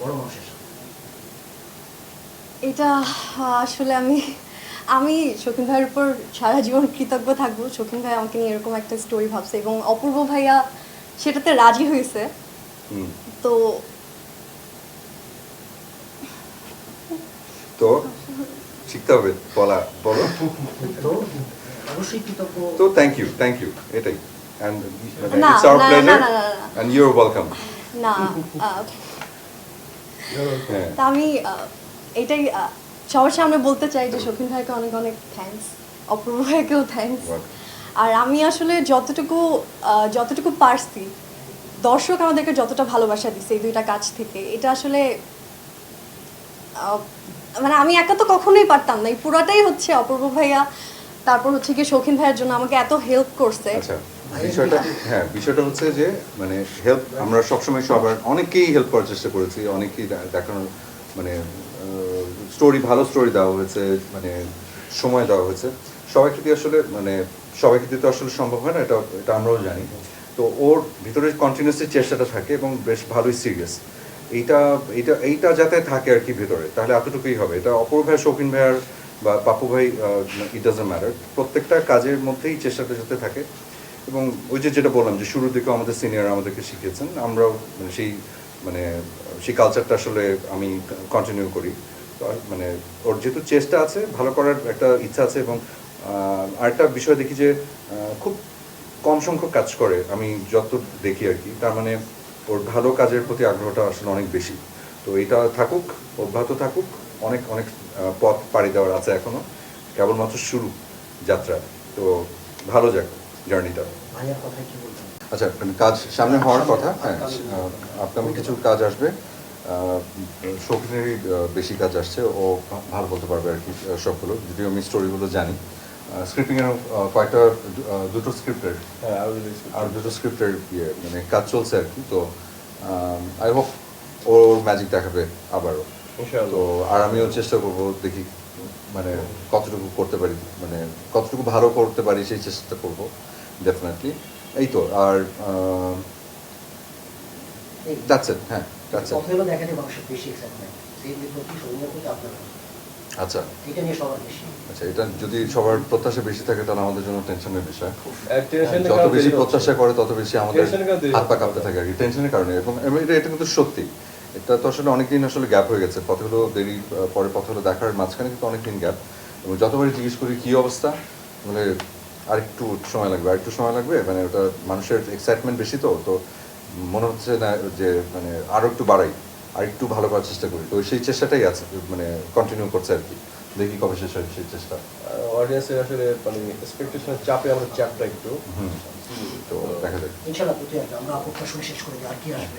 বড় মানুষের সাথে। এটা আসলে আমি আমি শৌখিন ভাইয়ের উপর সারা জীবন কৃতজ্ঞ থাকব। শৌখিন ভাই আমাকে নিয়ে এরকম একটা স্টোরি ভাবছে এবং অপূর্ব ভাইয়া সেটাতে রাজি হয়েছে। তো তো শিখতে হবে বলা বলো। তো অবশ্যই কৃতজ্ঞ। তো থ্যাংক ইউ থ্যাংক ইউ এটাই। অ্যান্ড ইটস আওয়ার প্লেজার না, না, না। অ্যান্ড ইউ আর ওয়েলকাম না তা আমি এটাই সবার সামনে বলতে চাই যে শৌখিন ভাইকে অনেক অনেক থ্যাঙ্কস অপূর্ব ভাইকেও Welcome. আর আমি আসলে যতটুকু যতটুকু পারছি দর্শক আমাদেরকে যতটা ভালোবাসা দিচ্ছে এই দুইটা কাজ থেকে এটা আসলে মানে আমি একা তো কখনোই পারতাম না। এই পুরাটাই হচ্ছে অপূর্ব ভাইয়া তারপর হচ্ছে কি শৌখিন ভাইয়ের জন্য আমাকে এত হেল্প করছে। আচ্ছা। বিষয়টা হ্যাঁ বিষয়টা হচ্ছে যে মানে হেল্প আমরা সবসময় সবার অনেকেই হেল্প করার চেষ্টা করেছি, অনেকেই দেখানোর মানে স্টোরি ভালো স্টোরি দেওয়া হয়েছে মানে সময় দেওয়া হয়েছে। সবাইকে দিয়ে আসলে মানে সবাইকে দিতে আসলে সম্ভব হয় না, এটা এটা আমরাও জানি। তো ওর ভিতরে কন্টিনিউসলি চেষ্টাটা থাকে এবং বেশ ভালোই সিরিয়াস এইটা এইটা এইটা যাতে থাকে আর কি ভেতরে, তাহলে এতটুকুই হবে। এটা অপর ভাই, শৌখিন ভাইয়ার বা পাপু ভাই ইট ডাজন্ট ম্যাটার প্রত্যেকটা কাজের মধ্যেই চেষ্টাটা যাতে থাকে। এবং ওই যে যেটা বললাম যে শুরুর দিকে আমাদের সিনিয়র আমাদেরকে শিখিয়েছেন, আমরাও মানে সেই মানে সেই কালচারটা আসলে আমি কন্টিনিউ করি। মানে ওর যেহেতু চেষ্টা আছে, ভালো করার একটা ইচ্ছা আছে এবং আরেকটা বিষয় দেখি যে খুব কম সংখ্যক কাজ করে, আমি যত দেখি আর কি, তার মানে ওর ভালো কাজের প্রতি আগ্রহটা আসলে অনেক বেশি। তো এটা থাকুক, অব্যাহত থাকুক, অনেক অনেক পথ পাড়ি দেওয়ার আছে এখনও কেবলমাত্র শুরু যাত্রা তো ভালো যাক। জার্নিটা আচ্ছা মানে কাজ সামনে হওয়ার কথা হ্যাঁ কিছু কাজ আসবে। শৌখিনেরই বেশি কাজ আসছে ও ভালো বলতে পারবে আর কি সবগুলো যদিও আমি স্টোরিগুলো জানি। স্ক্রিপ্টিংয়ের কয়েকটা দুটো স্ক্রিপ্টের হ্যাঁ আর দুটো স্ক্রিপ্টের ইয়ে মানে কাজ চলছে আর কি তো আই হোপ ওর ম্যাজিক দেখাবে আবারও। তো আর আমিও চেষ্টা করব দেখি মানে কতটুকু করতে পারি মানে কতটুকু ভালো করতে পারি সেই চেষ্টা করব। ডেফিনেটলি এই তো আর দ্যাটস ইট হ্যাঁ দ্যাটস ইট হলো বেশি এক্সাইটমেন্ট সেই আপনার আচ্ছা। এটা নিয়ে সবার বেশি। আচ্ছা এটা যদি সবার প্রত্যাশা বেশি থাকে তাহলে আমাদের জন্য টেনশনের বিষয়। যত বেশি প্রত্যাশা করে তত বেশি আমাদের দেরি হাত পা কাঁপতে থাকে। আর কি টেনশনের কারণে। এবং এটা এটা কিন্তু সত্যি। এটা তো আসলে অনেকদিন আসলে গ্যাপ হয়ে গেছে। পথগুলো দেরি আহ, পরে পথগুলো দেখার মাঝখানে কিন্তু অনেকদিন গ্যাপ এবং যতবারই জিজ্ঞেস করি কী অবস্থা? মানে আরেকটু সময় লাগবে আরেকটু সময় লাগবে মানে ওটা মানুষের এক্সাইটমেন্ট বেশি তো তো মনে হচ্ছে না যে মানে আরও একটু বাড়াই আর একটু ভালো করার চেষ্টা করি। তো সেই চেষ্টাটাই আছে মানে কন্টিনিউ করছে আর কি। দেখি কবে শেষ হয় সেই চেষ্টা। অডিয়েন্সের আসলে মানে এক্সপেকটেশনের চাপে আমরা চাপটা একটু। হুম তো দেখা যাক। ইনশাল্লাহ আমরা অপেক্ষা শুনে শেষ করে আর কি আসবে।